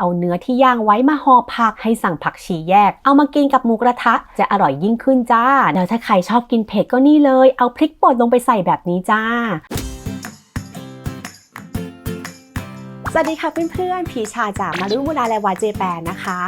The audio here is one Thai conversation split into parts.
เอาเนื้อที่ย่างไว้มาห่อผักให้สั่งผักชีแยก เอามากินกับหมูกระทะจะอร่อยยิ่งขึ้นจ้า แล้วถ้าใครชอบกินเผ็ดก็นี่เลย เอาพริกป่นลงไปใส่แบบนี้จ้าสวัสดีค่ะเพื่อนๆพีชาจากมารุมูราและวาเจแปนนะคะ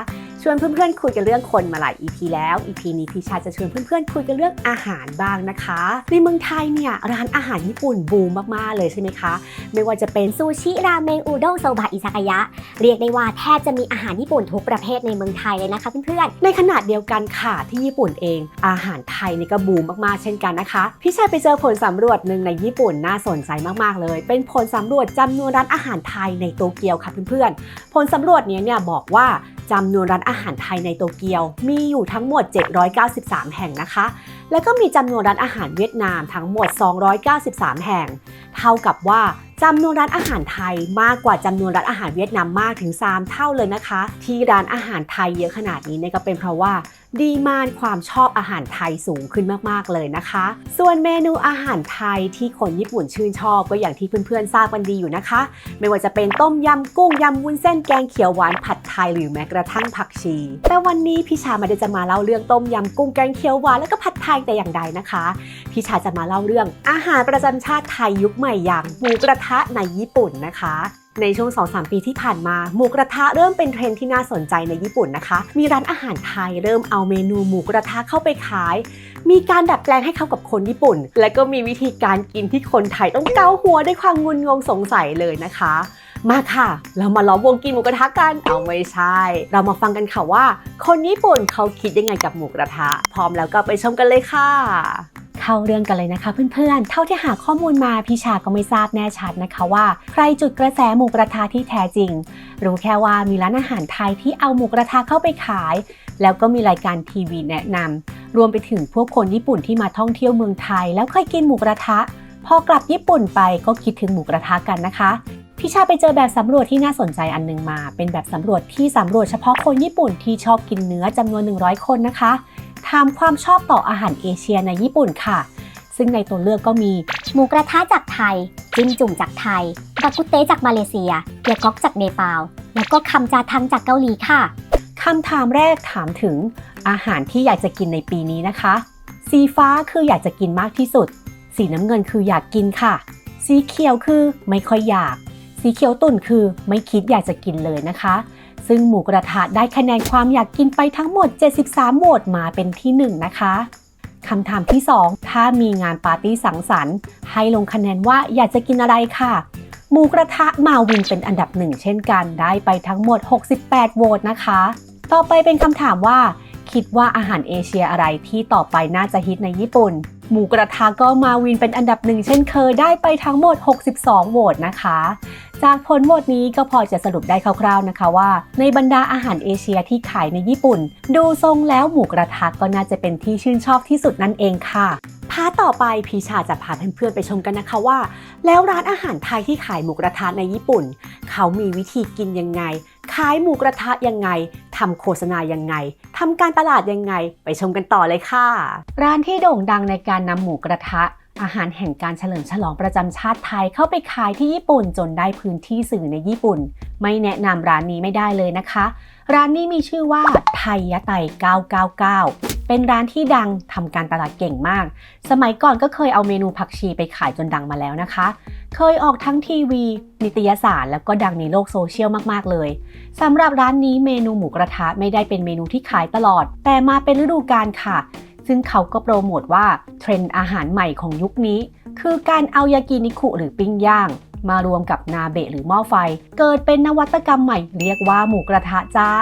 ชวนเพื่อนๆคุยกันเรื่องคนมาหลาย EP แล้ว EP นี้พี่ชาจะชวนเพื่อนๆคุยกันเรื่องอาหารบ้างนะคะ ในเมืองไทยเนี่ยร้านอาหารญี่ปุ่นบูมมากๆเลยใช่ไหมคะ ไม่ว่าจะเป็นซูชิราเมงอุด้งโซบะอิซากายะ เรียกได้ว่าแทบจะมีอาหารญี่ปุ่นทุกประเภทในเมืองไทยเลยนะคะเพื่อนๆในขนาดเดียวกันค่ะที่ญี่ปุ่นเอง อาหารไทยนี่ก็บูมมากๆเช่นกันนะคะพี่ชายไปเจอผลสำรวจหนึ่งในญี่ปุ่นน่าสนใจมากๆเลย เป็นผลสำรวจจำนวนร้านอาหารไทยในโตเกียวค่ะเพื่อนๆผลสำรวจเนี้เนี่ยบอกว่า จำนวนร้านอาหารไทยในโตเกียว มีอยู่ทั้งหมด 793 แห่งนะคะ แล้วก็มีจำนวนร้านอาหารเวียดนามทั้งหมด 293 แห่ง เท่ากับว่าจำนวนร้านอาหารไทยมากกว่าจำนวนร้านอาหารเวียดนามมากถึง 3 เท่าเลยนะคะ ที่ร้านอาหารไทยเยอะขนาดนี้เนี่ยก็เป็นเพราะว่าดีมานความชอบอาหารไทยสูงขึ้นมากๆเลยนะคะ ส่วนเมนูอาหารไทยที่คนญี่ปุ่นชื่นชอบก็อย่างที่เพื่อนๆทราบกันดีอยู่นะคะ ไม่ว่าจะเป็นต้มยำกุ้งยำวุ้นเส้นแกงเขียวหวานผัดไทยหรือแม้กระทั่งผักชี แต่วันนี้พี่ชาไม่ได้จะมาเล่าเรื่องต้มยำกุ้งแกงเขียวหวานแล้วก็ผัดไทยแต่อย่างใดนะคะ พี่ชาจะมาเล่าเรื่องอาหารประจำชาติไทยยุคใหม่อย่างหมูกระทะในญี่ปุ่นนะคะในช่วง 2-3 ปีที่ผ่านมา หมูกระทะเริ่มเป็นเทรนที่น่าสนใจในญี่ปุ่นนะคะ มีร้านอาหารไทยเริ่มเอาเมนูหมูกระทะเข้าไปขาย มีการดัดแปลงให้เข้ากับคนญี่ปุ่น และก็มีวิธีการกินที่คนไทยต้องเกาหัวด้วยความงุนงงสงสัยเลยนะคะ มาค่ะ เรามาล้อมวงกินหมูกระทะกันเอาไม่ใช่ เรามาฟังกันค่ะว่า คนญี่ปุ่นเขาคิดยังไงกับหมูกระทะ พร้อมแล้วก็ไปชมกันเลยค่ะเข้าเรื่องกันเลยนะคะเพื่อนๆ เท่าที่หาข้อมูลมาพี่ชาก็ไม่ทราบแน่ชัดนะคะว่า ใครจุดกระแสหมูกระทะที่แท้จริง รู้แค่ว่ามีร้านอาหารไทยที่เอาหมูกระทะเข้าไปขาย แล้วก็มีรายการทีวีแนะนำรวมไปถึงพวกคนญี่ปุ่นที่มาท่องเที่ยวเมืองไทย แล้วเคยกินหมูกระทะ พอกลับญี่ปุ่นไปก็คิดถึงหมูกระทะกันนะคะ พี่ชาไปเจอแบบสำรวจที่น่าสนใจอันหนึงมา เป็นแบบสำรวจที่สำรวจเฉพาะคนญี่ปุ่นที่ชอบกินเนื้อจำนวน 100 คนนะคะถามความชอบต่ออาหารเอเชียในญี่ปุ่นค่ะ ซึ่งในตัวเลือกก็มี หมูกระทะจากไทย จิ้มจุ่มจากไทยบากุเตจากมาเลเซียเกียก๊อกจากเนปาล แล้วก็คำจาทังจากเกาหลีค่ะคำถามแรกถามถึงอาหารที่อยากจะกินในปีนี้นะคะ สีฟ้าคืออยากจะกินมากที่สุด สีน้ำเงินคืออยากกินค่ะ สีเขียวคือไม่ค่อยอยาก สีเขียวตุ่นคือไม่คิดอยากจะกินเลยนะคะ ซึ่งหมูกระทะได้คะแนนความอยากกินไปทั้งหมด 73 โหวตมาเป็นที่ 1 นะคะคำถามที่ 2 ถ้ามีงานปาร์ตี้สังสรรค์ ให้ลงคะแนนว่าอยากจะกินอะไรค่ะ หมูกระทะมาวินเป็นอันดับหนึ่งเช่นกันได้ไปทั้งหมด 68 โหวตนะคะ ต่อไปเป็นคำถามว่า คิดว่าอาหารเอเชียอะไรที่ต่อไปน่าจะฮิตในญี่ปุ่น หมูกระทะก็มาวินเป็นอันดับหนึ่งเช่นเคยได้ไปทั้งหมด 62 โหวตนะคะ จากผลหวตนี้ก็พอจะสรุปได้คร่าวๆนะคะว่า ในบรรดาอาหารเอเชียที่ขายในญี่ปุ่น ดูทรงแล้วหมูกระทะก็น่าจะเป็นที่ชื่นชอบที่สุดนั่นเองค่ะพาต่อไปพีชาจะพาเพื่อนๆไปชมกันนะคะว่า แล้วร้านอาหารไทยที่ขายหมูกระทะในญี่ปุ่น เขามีวิธีกินยังไง ขายหมูกระทะยังไงทำโฆษณายังไงทำการตลาดยังไง ไปชมกันต่อเลยค่ะ ร้านที่โด่งดังในการนำหมูกระทะ อาหารแห่งการเฉลิมฉลองประจำชาติไทยเข้าไปขายที่ญี่ปุ่นจนได้พื้นที่สื่อในญี่ปุ่น ไม่แนะนำร้านนี้ไม่ได้เลยนะคะ ร้านนี้มีชื่อว่าไทยยะไต 999 เป็นร้านที่ดังทำการตลาดเก่งมาก สมัยก่อนก็เคยเอาเมนูผักชีไปขายจนดังมาแล้วนะคะ เคยออกทั้งทีวี นิตยสารแล้วก็ดังในโลกโซเชียลมากๆเลยสำหรับร้านนี้เมนูหมูกระทะไม่ได้เป็นเมนูที่ขายตลอด แต่มาเป็นฤดูกาลค่ะ ซึ่งเขาก็โปรโมทว่าเทรนด์อาหารใหม่ของยุคนี้ คือการเอายากินิคุหรือปิ้งย่าง มารวมกับนาเบะหรือหม้อไฟ เกิดเป็นนวัตกรรมใหม่เรียกว่าหมูกระทะจ้า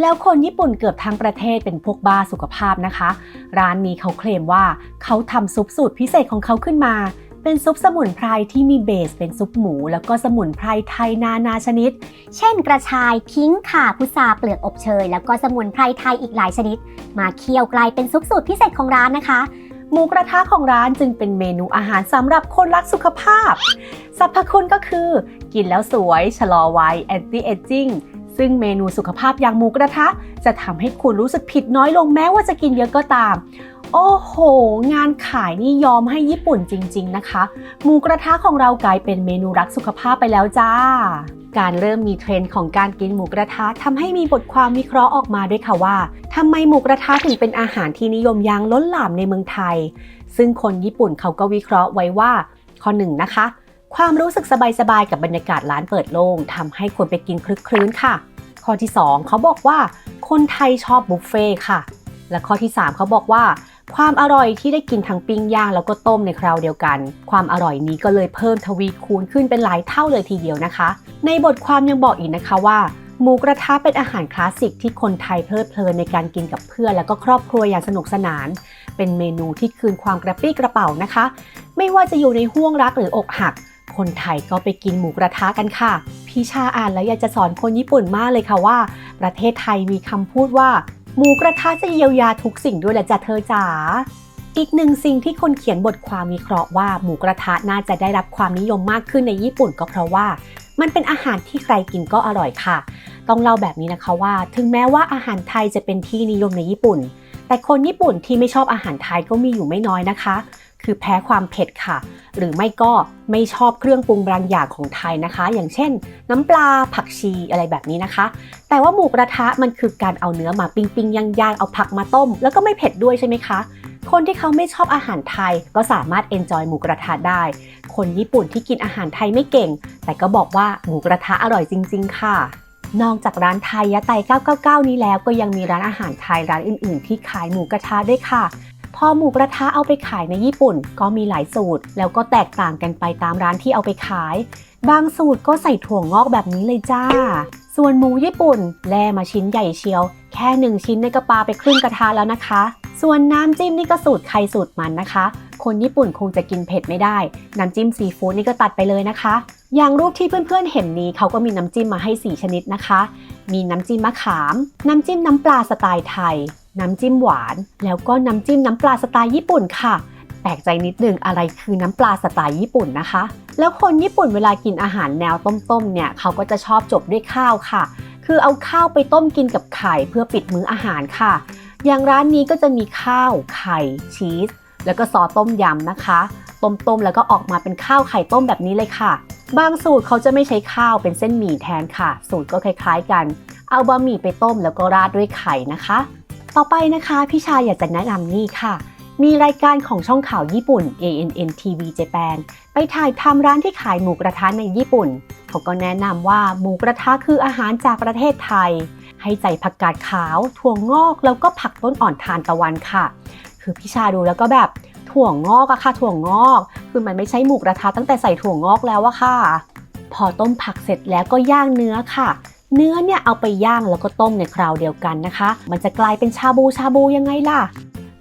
แล้วคนญี่ปุ่นเกือบทั้งประเทศเป็นพวกบ้าสุขภาพนะคะ ร้านนี้เขาเคลมว่าเขาทำซุปสูตรพิเศษของเขาขึ้นมา เป็นซุปสมุนไพรที่มีเบสเป็นซุปหมู แล้วก็สมุนไพรไทยนานาชนิด เช่นกระชายขิงข่าพุทราเปลือกอบเชย แล้วก็สมุนไพรไทยอีกหลายชนิด มาเคี่ยวกลายเป็นซุปสูตรพิเศษของร้านนะคะหมูกระทะของร้านจึงเป็นเมนูอาหารสำหรับคนรักสุขภาพ สรรพคุณก็คือ กินแล้วสวย ชะลอวัย anti aging ซึ่งเมนูสุขภาพอย่างหมูกระทะ จะทำให้คุณรู้สึกผิดน้อยลงแม้ว่าจะกินเยอะก็ตาม โอ้โห งานขายนี่ยอมให้ญี่ปุ่นจริง ๆ นะคะ หมูกระทะของเรากลายเป็นเมนูรักสุขภาพไปแล้วจ้าการเริ่มมีเทรนด์ของการกินหมูกระทะทำให้มีบทความวิเคราะห์ออกมาด้วยค่ะว่าทำไมหมูกระทะถึงเป็นอาหารที่นิยมอย่างล้นหลามในเมืองไทย ซึ่งคนญี่ปุ่นเขาก็วิเคราะห์ไว้ว่า ข้อหนึ่งนะคะ ความรู้สึกสบายๆกับบรรยากาศร้านเปิดโล่งทำให้คนไปกินคลึกคลื้นค่ะ ข้อที่ 2 เขาบอกว่า คนไทยชอบบุฟเฟ่ค่ะ และข้อที่ 3 เขาบอกว่า ความอร่อยที่ได้กินทั้งปิ้งย่างแล้วก็ต้มในคราวเดียวกัน ความอร่อยนี้ก็เลยเพิ่มทวีคูณขึ้นเป็นหลายเท่าเลยทีเดียวนะคะ ในบทความยังบอกอีกนะคะว่าหมูกระทะเป็นอาหารคลาสสิกที่คนไทยเพลิดเพลินในการกินกับเพื่อน แล้วก็ครอบครัวอย่างสนุกสนาน เป็นเมนูที่คืนความกระปรี้กระเป๋านะคะ ไม่ว่าจะอยู่ในห่วงรักหรืออกหัก คนไทยก็ไปกินหมูกระทะกันค่ะ พี่ชาอ่านแล้วอยากจะสอนคนญี่ปุ่นมากเลยค่ะว่า ประเทศไทยมีคำพูดว่า หมูกระทะจะเยียวยาทุกสิ่งด้วยแหละจ้ะเธอจ๋าอีกหนึ่งสิ่งที่คนเขียนบทความวิเคราะห์ว่าหมูกระทะน่าจะได้รับความนิยมมากขึ้นในญี่ปุ่นก็เพราะว่า มันเป็นอาหารที่ใครกินก็อร่อยค่ะ ต้องเล่าแบบนี้นะคะว่า ถึงแม้ว่าอาหารไทยจะเป็นที่นิยมในญี่ปุ่น แต่คนญี่ปุ่นที่ไม่ชอบอาหารไทยก็มีอยู่ไม่น้อยนะคะ คือแพ้ความเผ็ดค่ะ หรือไม่ก็ไม่ชอบเครื่องปรุงบางอย่างของไทยนะคะ อย่างเช่น น้ำปลาผักชีอะไรแบบนี้นะคะ แต่ว่าหมูกระทะมันคือการเอาเนื้อมาปิ้งปิ้งย่างย่างๆเอาผักมาต้ม แล้วก็ไม่เผ็ดด้วยใช่ไหมคะ คนที่เขาไม่ชอบอาหารไทยก็สามารถเอนจอยหมูกระทะได้ คนญี่ปุ่นที่กินอาหารไทยไม่เก่ง แต่ก็บอกว่าหมูกระทะอร่อยจริง ๆ ค่ะนอกจากร้านไทยยะไต 999 นี้แล้วก็ยังมีร้านอาหารไทยร้านอื่น ๆ ที่ขายหมูกระทะด้วยค่ะ พอหมูกระทะเอาไปขายในญี่ปุ่น ก็มีหลายสูตร แล้วก็แตกต่างกันไปตามร้านที่เอาไปขาย บางสูตรก็ใส่ถั่วงอกแบบนี้เลยจ้า ส่วนหมูญี่ปุ่นแล่มาชิ้นใหญ่เชียว แค่หนึ่งชิ้นในกระปาไปครึ่งกระทะแล้วนะคะ ส่วนน้ำจิ้มนี่ก็สูตรใครสูตรมันนะคะ คนญี่ปุ่นคงจะกินเผ็ดไม่ได้ น้ำจิ้มซีฟู้ดนี่ก็ตัดไปเลยนะคะ อย่างรูปที่เพื่อนๆเห็นนี้เขาก็มีน้ำจิ้มมาให้ 4 ชนิดนะคะ มีน้ำจิ้มมะขาม น้ำจิ้มน้ำปลาสไตล์ไทย น้ำจิ้มหวาน แล้วก็น้ำจิ้มน้ำปลาสไตล์ญี่ปุ่นค่ะ แปลกใจนิดนึงอะไรคือน้ำปลาสไตล์ญี่ปุ่นนะคะ แล้วคนญี่ปุ่นเวลากินอาหารแนวต้มๆเนี่ยเขาก็จะชอบจบด้วยข้าวค่ะ คือเอาข้าวไปต้มกินกับไข่เพื่อปิดมื้ออาหารค่ะ อย่างร้านนี้ก็จะมีข้าวไข่ชีสแล้วก็ซอสต้มยำนะคะต้มๆแล้วก็ออกมาเป็นข้าวไข่ต้มแบบนี้เลยค่ะ บางสูตรเขาจะไม่ใช้ข้าวเป็นเส้นหมี่แทนค่ะ สูตรก็คล้ายๆกัน เอาบะหมี่ไปต้มแล้วก็ราดด้วยไข่นะคะ ต่อไปนะคะพี่ชายอยากจะแนะนำนี่ค่ะ มีรายการของช่องข่าวญี่ปุ่น ANN TV Japan ไปถ่ายทำร้านที่ขายหมูกระทะในญี่ปุ่น เขาก็แนะนำว่าหมูกระทะคืออาหารจากประเทศไทย ให้ใจผักกาดขาวถั่วงอกแล้วก็ผักต้นอ่อนทานตะวันค่ะ คือพี่ชาดูแล้วก็แบบถั่วงอกอะค่ะถั่วงอก คือมันไม่ใช่หมูกระทะตั้งแต่ใส่ถั่วงอกแล้วอะค่ะ พอต้มผักเสร็จแล้วก็ย่างเนื้อค่ะ เนื้อเนี่ยเอาไปย่างแล้วก็ต้มในคราวเดียวกันนะคะ มันจะกลายเป็นชาบูชาบูยังไงล่ะ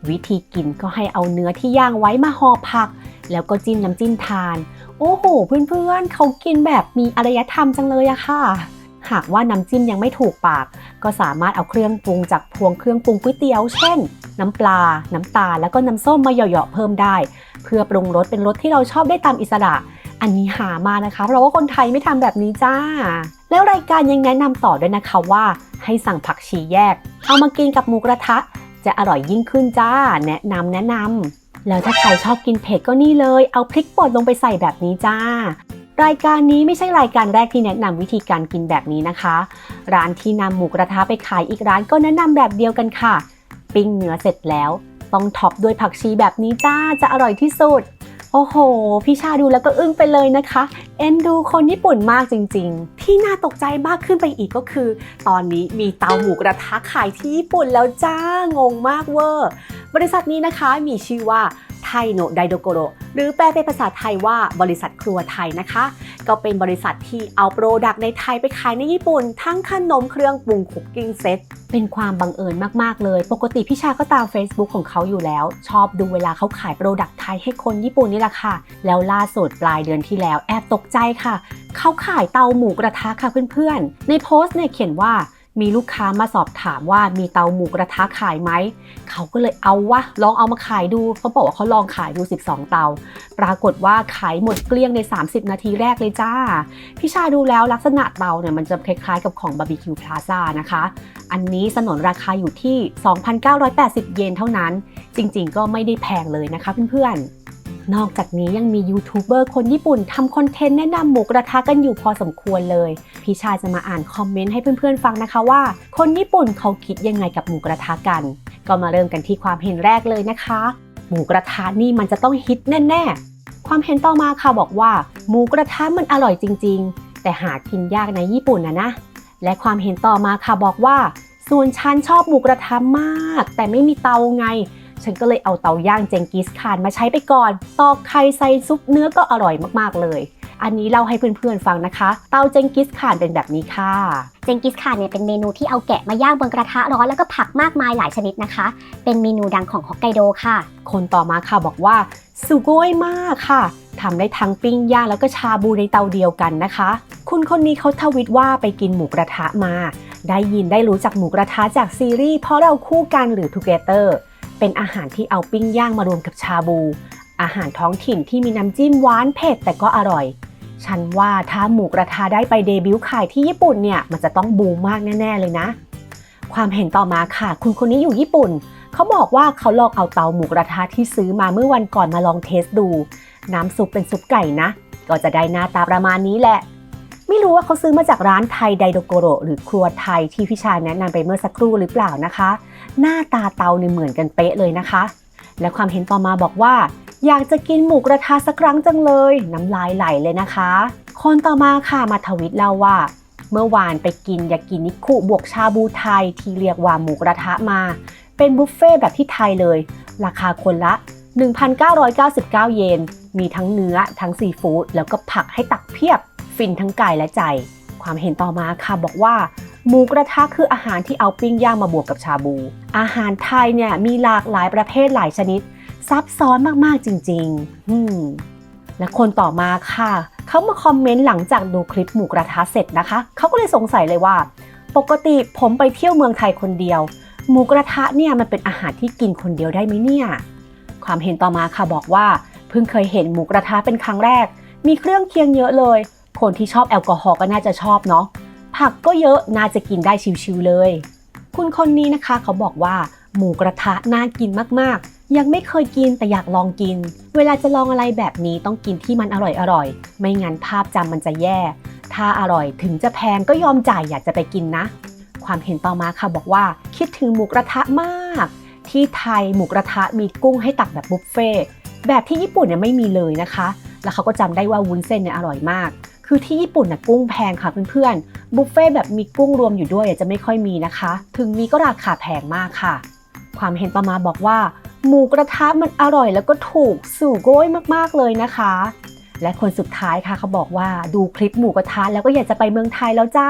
วิธีกินก็ให้เอาเนื้อที่ย่างไว้มาห่อผัก แล้วก็จิ้มน้ำจิ้มทาน โอ้โห เพื่อนๆ เขากินแบบมีอารยธรรมจังเลยอะค่ะ หากว่าน้ำจิ้มยังไม่ถูกปาก ก็สามารถเอาเครื่องปรุงจากพวงเครื่องปรุงก๋วยเตี๋ยว เช่น น้ำปลา น้ำตาล แล้วก็น้ำส้มมาเหยาะๆเพิ่มได้ เพื่อปรุงรสเป็นรสที่เราชอบได้ตามอิสระ อันนี้หามานะคะ เพราะว่าคนไทยไม่ทำแบบนี้จ้า แล้วรายการยังแนะนำต่อด้วยนะคะว่า ให้สั่งผักชีแยก เอามากินกับหมูกระทะ จะอร่อยยิ่งขึ้นจ้า แนะนำแนะนำแล้วถ้าใครชอบกินเผ็ดก็นี่เลย เอาพริกป่นลงไปใส่แบบนี้จ้า รายการนี้ไม่ใช่รายการแรกที่แนะนำวิธีการกินแบบนี้นะคะ ร้านที่นำหมูกระทะไปขายอีกร้านก็แนะนำแบบเดียวกันค่ะ ปิ้งเนื้อเสร็จแล้ว ต้องท็อปด้วยผักชีแบบนี้จ้าจะอร่อยที่สุด โอ้โห พี่ชาดูแล้วก็อึ้งไปเลยนะคะ เอ็นดูคนญี่ปุ่นมากจริง ๆ ที่น่าตกใจมากขึ้นไปอีกก็คือ ตอนนี้มีเตาหมูกระทะขายที่ญี่ปุ่นแล้วจ้างงมากเวอร์ บริษัทนี้นะคะมีชื่อว่า ไทโนไดโดโกโรหรือแปลเป็นภาษาไทยว่าบริษัทครัวไทยนะคะ ก็เป็นบริษัทที่เอาโปรดักต์ในไทยไปขายในญี่ปุ่น ทั้งขนมเครื่องปรุงคุกกิ้งเซ็ตเป็นความบังเอิญมาก ๆ เลย ปกติพี่ชาก็ตาม Facebook ของเขาอยู่แล้ว ชอบดูเวลาเขาขายโปรดักต์ไทยให้คนญี่ปุ่นนี่แหละค่ะ แล้วล่าสุดปลายเดือนที่แล้วแอบตกใจค่ะ เขาขายเตาหมูกระทะค่ะเพื่อนๆ ในโพสต์เนี่ยเขียนว่า มีลูกค้ามาสอบถามว่ามีเตาหมูกระทะขายไหม เขาก็เลยเอาวะลองเอามาขายดู เขาบอกว่าเขาลองขายดู 12 เตา ปรากฏว่าขายหมดเกลี้ยงใน 30 นาทีแรกเลยจ้า พี่ชาดูแล้วลักษณะเตาเนี่ยมันจะคล้ายๆกับของบาร์บีคิวพลาซ่านะคะ อันนี้สนนราคาอยู่ที่ 2,980 เยนเท่านั้น จริงๆ ก็ไม่ได้แพงเลยนะคะเพื่อนๆ นอกจากนี้ยังมียูทูบเบอร์คนญี่ปุ่นทำคอนเทนต์แนะนำหมูกระทะกันอยู่พอสมควรเลย พี่ชาจะมาอ่านคอมเมนต์ให้เพื่อนๆฟังนะคะว่า คนญี่ปุ่นเขาคิดยังไงกับหมูกระทะกัน ก็มาเริ่มกันที่ความเห็นแรกเลยนะคะ หมูกระทะนี่มันจะต้องฮิตแน่ๆ ความเห็นต่อมาค่ะบอกว่า หมูกระทะมันอร่อยจริง ๆ แต่หากินยากในญี่ปุ่นนะนะ และความเห็นต่อมาค่ะบอกว่า ส่วนฉันชอบหมูกระทะมาก แต่ไม่มีเตาไง ฉันก็เลยเอาเตาย่างเจงกิสข่านมาใช้ไปก่อน ตอกไข่ใส่ซุปเนื้อก็อร่อยมากๆเลย อันนี้เล่าให้เพื่อนๆฟังนะคะ เตาเจงกิสข่านเป็นแบบนี้ค่ะเจงกิสข่านเนี่ยเป็นเมนูที่เอาแกะมาย่างบนกระทะร้อนแล้วก็ผักมากมายหลายชนิดนะคะ เป็นเมนูดังของฮอกไกโดค่ะ คนต่อมาค่ะบอกว่าสุโกยมากค่ะทำได้ทั้งปิ้งย่างแล้วก็ชาบูในเตาเดียวกันนะคะ คุณคนนี้เขาทวิตว่าไปกินหมูกระทะมา ได้ยินได้รู้จักหมูกระทะจากซีรีส์เพราะเราคู่กันหรือ Together เป็นอาหารที่เอาปิ้งย่างมารวมกับชาบู อาหารท้องถิ่นที่มีน้ำจิ้มหวานเผ็ดแต่ก็อร่อย ฉันว่าถ้าหมูกระทะได้ไปเดบิวต์ขายที่ญี่ปุ่นเนี่ยมันจะต้องบูมมากแน่ๆเลยนะ ความเห็นต่อมาค่ะ คุณคนนี้อยู่ญี่ปุ่น เขาบอกว่าเขาลองเอาเตาหมูกระทะที่ซื้อมาเมื่อวันก่อนมาลองเทสดู น้ำซุปเป็นซุปไก่นะ ก็จะได้หน้าตาประมาณนี้แหละ ไม่รู้ว่าเขาซื้อมาจากร้านไทยไดโดโกโรหรือครัวไทยที่พี่ชายแนะนำไปเมื่อสักครู่หรือเปล่านะคะ หน้าตาเตาเนี่ยเหมือนกันเป๊ะเลยนะคะ และความเห็นต่อมาบอกว่า อยากจะกินหมูกระทะสักครั้งจังเลย น้ำลายไหลเลยนะคะ คนต่อมาค่ะมาทวิตเล่าว่า เมื่อวานไปกินยากินิคุบวกชาบูไทยที่เรียกว่าหมูกระทะมา เป็นบุฟเฟ่ต์แบบที่ไทยเลย ราคาคนละ 1,999 เยน มีทั้งเนื้อทั้งซีฟู้ดแล้วก็ผักให้ตักเพียบ ฟินทั้งกายและใจ ความเห็นต่อมาค่ะบอกว่า หมูกระทะคืออาหารที่เอาปิ้งย่างมาบวกกับชาบู อาหารไทยเนี่ยมีหลากหลายประเภทหลายชนิด ซับซ้อนมากๆจริงๆอืมและคนต่อมาค่ะ เขามาคอมเมนต์หลังจากดูคลิปหมูกระทะเสร็จนะคะ เขาก็เลยสงสัยเลยว่า ปกติผมไปเที่ยวเมืองไทยคนเดียว หมูกระทะเนี่ยมันเป็นอาหารที่กินคนเดียวได้ไหมเนี่ย ความเห็นต่อมาค่ะบอกว่า เพิ่งเคยเห็นหมูกระทะเป็นครั้งแรก มีเครื่องเคียงเยอะเลย คนที่ชอบแอลกอฮอล์ก็น่าจะชอบเนาะ ผักก็เยอะน่าจะกินได้ชิวๆเลย คุณคนนี้นะคะเขาบอกว่า หมูกระทะน่ากินมากๆ ยังไม่เคยกินแต่อยากลองกิน เวลาจะลองอะไรแบบนี้ต้องกินที่มันอร่อยๆ ไม่งั้นภาพจำมันจะแย่ ถ้าอร่อยถึงจะแพงก็ยอมจ่ายอยากจะไปกินนะ ความเห็นต่อมาค่ะบอกว่า คิดถึงหมูกระทะมาก ที่ไทยหมูกระทะมีกุ้งให้ตักแบบบุฟเฟ่ต์แบบที่ญี่ปุ่นเนี่ยไม่มีเลยนะคะ แล้วเขาก็จำได้ว่าวุ้นเส้นเนี่ยอร่อยมาก คือที่ญี่ปุ่นน่ะกุ้งแพงค่ะเพื่อนๆบุฟเฟ่ต์แบบมีกุ้งรวมอยู่ด้วยจะไม่ค่อยมีนะคะ ถึงมีก็ราคาแพงมากค่ะ ความเห็นต่อมาบอกว่า หมูกระทะมันอร่อยแล้วก็ถูกสู่โก้ยมากๆเลยนะคะ และคนสุดท้ายค่ะเขาบอกว่าดูคลิปหมูกระทะแล้วก็อยากจะไปเมืองไทยแล้วจ้า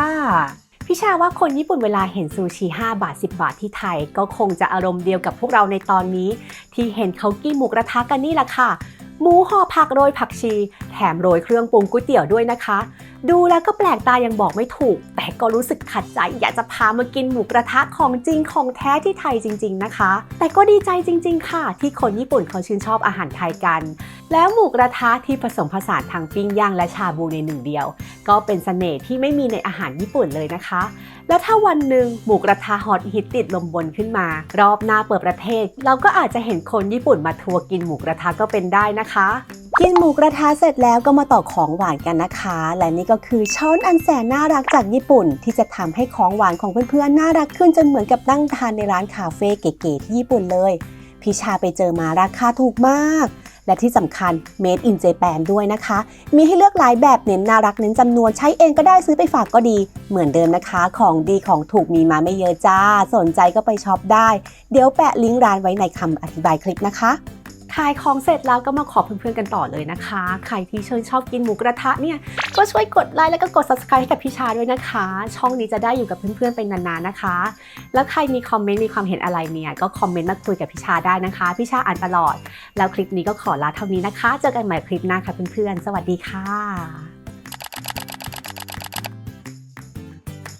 พี่ชาว่าคนญี่ปุ่นเวลาเห็นซูชิ 5 บาท 10 บาทที่ไทย ก็คงจะอารมณ์เดียวกับพวกเราในตอนนี้ ที่เห็นเขากินหมูกระทะกันนี่แหละค่ะ หมูห่อผักโรยผักชี แถมโรยเครื่องปรุงก๋วยเตี๋ยวด้วยนะคะ ดูแล้วก็แปลกตายังบอกไม่ถูก ก็รู้สึกขัดใจ อยากจะพามากินหมูกระทะของจริงของแท้ที่ไทยจริง ๆนะคะ แต่ก็ดีใจจริง ๆ ค่ะ ที่คนญี่ปุ่นเขาชื่นชอบอาหารไทยกัน แล้วหมูกระทะที่ผสมผสานทางปิ้งย่างและชาบูในหนึ่งเดียว ก็เป็นเสน่ห์ที่ไม่มีในอาหารญี่ปุ่นเลยนะคะ แล้วถ้าวันหนึ่งหมูกระทะฮอตฮิตติดลมบนขึ้นมา รอบหน้าเปิดประเทศ เราก็อาจจะเห็นคนญี่ปุ่นมาทัวร์กินหมูกระทะก็เป็นได้นะคะ กินหมูกระทะเสร็จแล้วก็มาต่อของหวานกันนะคะ และนี่ก็คือช้อนอันแสนน่ารักจากญี่ปุ่น ที่จะทำให้ของหวานของเพื่อนๆน่ารักขึ้นจนเหมือนกับนั่งทานในร้านคาเฟ่เก๋ๆที่ญี่ปุ่นเลย พี่ชาไปเจอมาราคาถูกมาก และที่สำคัญ made in Japan ด้วยนะคะ มีให้เลือกหลายแบบเน้นน่ารักเน้นจำนวนใช้เองก็ได้ซื้อไปฝากก็ดี เหมือนเดิมนะคะ ของดีของถูกมีมาไม่เยอะจ้า สนใจก็ไปช็อปได้ เดี๋ยวแปะลิงก์ร้านไว้ในคำอธิบายคลิปนะคะ ขายของเสร็จแล้วก็มาขอเพื่อนๆกันต่อเลยนะคะ ใครที่เชิญชอบกินหมูกระทะเนี่ยก็ช่วยกดไลค์แล้วก็กด subscribe ให้กับพี่ชาด้วยนะคะ ช่องนี้จะได้อยู่กับเพื่อนๆเป็นนานๆนะคะ แล้วใครมีคอมเมนต์มีความเห็นอะไรเนี่ยก็คอมเมนต์มาคุยกับพี่ชาได้นะคะพี่ชาอ่านตลอด แล้วคลิปนี้ก็ขอลาเท่านี้นะคะ เจอกันใหม่คลิปหน้าค่ะเพื่อนๆสวัสดีค่ะ